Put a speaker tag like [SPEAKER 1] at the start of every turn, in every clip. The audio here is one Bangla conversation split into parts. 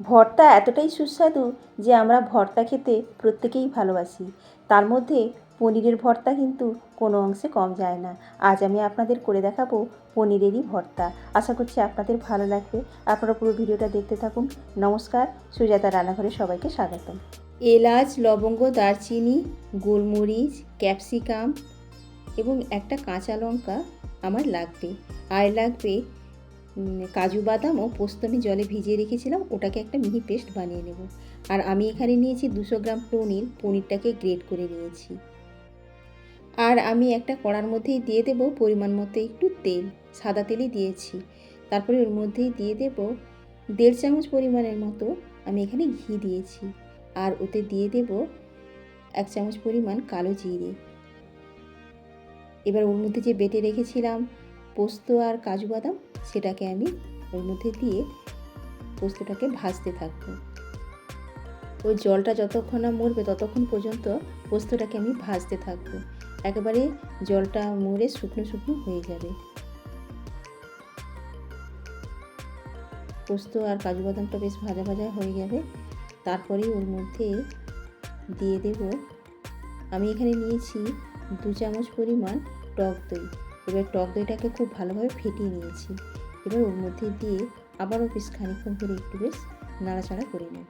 [SPEAKER 1] ভর্তা এতটাই সুস্বাদু যে আমরা ভর্তা খেতে প্রত্যেকেই ভালোবাসি। তার মধ্যে পনিরের ভর্তা কিন্তু কোনো অংশে কম যায় না। আজ আমি আপনাদের করে দেখাবো পনিরেরই ভর্তা। আশা করছি আপনাদের ভালো লাগবে। আপনারা পুরো ভিডিওটা দেখতে থাকুন। নমস্কার, সুজাতা রান্নাঘরে সবাইকে স্বাগতম। এলাচ, লবঙ্গ, দারচিনি, গোলমরিচ, ক্যাপসিকাম এবং একটা কাঁচা লঙ্কা আমার লাগবে। আর লাগবে কাজু বাদাম ও পোস্ত আমি জলে ভিজিয়ে রেখেছিলাম, ওটাকে একটা মিহি পেস্ট বানিয়ে নেব। আর আমি এখানে নিয়েছি দুশো গ্রাম পনির, পনিরটাকে গ্রেট করে নিয়েছি। আর আমি একটা কড়ার মধ্যেই দিয়ে দেব পরিমাণ মতো একটু তেল, সাদা তেলই দিয়েছি। তারপরে ওর মধ্যেই দিয়ে দেব দেড় চামচ পরিমাণের মতো আমি এখানে ঘি দিয়েছি। আর ওতে দিয়ে দেব এক চামচ পরিমাণ কালো জিরে। এবার ওর মধ্যে যে বেটে রেখেছিলাম পোস্ত আর কাজু বাদাম সেটাকে আমি ওর মধ্যে দিয়ে পোস্তটাকে ভাজতে থাকব। ওই জলটা যতক্ষণ না মরবে ততক্ষণ পর্যন্ত পোস্তটাকে আমি ভাজতে থাকব। একেবারে জলটা মরে শুকনো শুকনো হয়ে যাবে। পোস্ত আর কাজু বাদামটা বেশ ভাজা ভাজা হয়ে যাবে। তারপরেই ওর মধ্যে দিয়ে দেব, আমি এখানে নিয়েছি দু চামচ পরিমাণ টক দই। এবার টক দইটাকে খুব ভালোভাবে ফেটিয়ে নিয়েছি। এবার ওর মধ্যে দিয়ে আবারও বেশ খানিক্ষণ ধরে একটু বেশ নাড়াচাড়া করে নেব।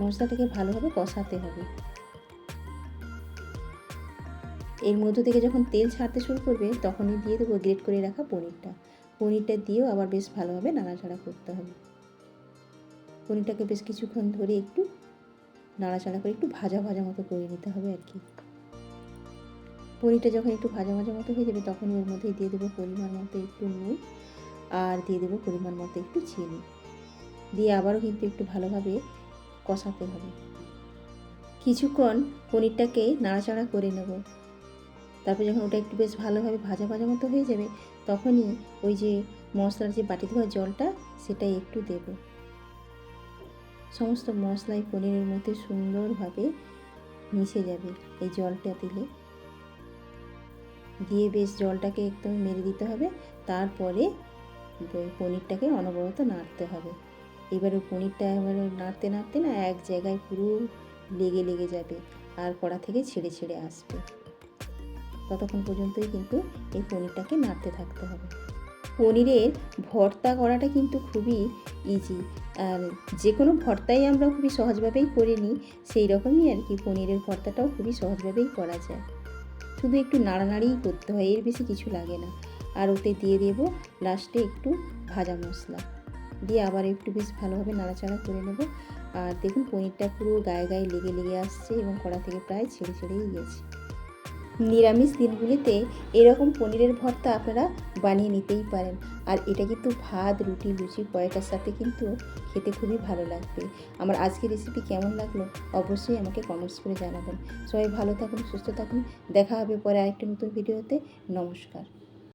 [SPEAKER 1] মশলাটাকে ভালোভাবে কষাতে হবে। এর মধ্য থেকে যখন তেল ছাড়তে শুরু করবে, তখনই দিয়ে দেবো গ্রেট করে রাখা পনিরটা। পনিরটা দিয়েও আবার বেশ ভালোভাবে নাড়াচাড়া করতে হবে। পনিরটাকে বেশ কিছুক্ষণ ধরে একটু নাড়াচাড়া করে একটু ভাজা ভাজা মতো করে নিতে হবে আর কি। পনিরটা যখন একটু ভাজা ভাজা মতো হয়ে যাবে তখন ওর মধ্যে দিয়ে দেবো পরিমাণ মতো একটু নুন আর দিয়ে দেবো পরিমাণ মতো একটু চিনি। দিয়ে আবারও কিন্তু একটু ভালোভাবে কষাতে হবে। কিছুক্ষণ পনিরটাকে নাড়াচাড়া করে নেব। তারপর যখন ওটা একটু বেশ ভালোভাবে ভাজা ভাজা মতো হয়ে যাবে, তখনই ওই যে মশলার যে বাটি ধোয়া জলটা সেটা একটু দেব। সমস্ত মশলাই পনিরের মধ্যে সুন্দরভাবে মিশে যাবে এই জলটা দিলে। দিয়ে বেশ জলটাকে একদম মেরে দিতে হবে। তারপরে ওই পনিরটাকে অনবরত নাড়তে হবে। এবারে পনিরটা এবারে নাড়তে নাড়তে না এক জায়গায় পুরো লেগে লেগে যাবে আর কড়া থেকে ছেড়ে ছেড়ে আসবে। ততক্ষণ পর্যন্তই কিন্তু এই পনিরটাকে নাড়তে থাকতে হবে। পনিরের ভর্তা করাটা কিন্তু খুবই ইজি আর যে কোনো ভর্তাই আমরা খুবই সহজভাবেই করে নিই সেই রকমই আর কি পনিরের ভর্তাটাও খুবই সহজভাবেই করা যায়। শুধু একটু নাড়ানাড়িই করতে হয়, এর বেশি কিছু লাগে না। আর ওতে দিয়ে দেব লাস্টে একটু ভাজা মশলা। দিয়ে আবার একটু বেশ ভালোভাবে নাড়াচাড়া করে নেব। আর দেখুন, পনিরটা পুরো গায়ে গায়ে লেগে লেগে আসছে এবং কড়া থেকে প্রায় ছেড়ে ছেড়েই গেছে। নিরামিষ দিনগুলিতে এরকম পনিরের ভর্তা আপনারা বানিয়ে নিতেই পারেন। আর এটা কিন্তু ভাত, রুটি লুচি পরোটার সাথে কিন্তু খেতে খুবই ভালো লাগবে। আমার আজকের রেসিপি কেমন লাগল অবশ্যই আমাকে কমেন্টস করে জানাবেন। সবাই ভালো থাকুন, সুস্থ থাকুন। দেখা হবে পরে আরেকটি নতুন ভিডিওতে নমস্কার।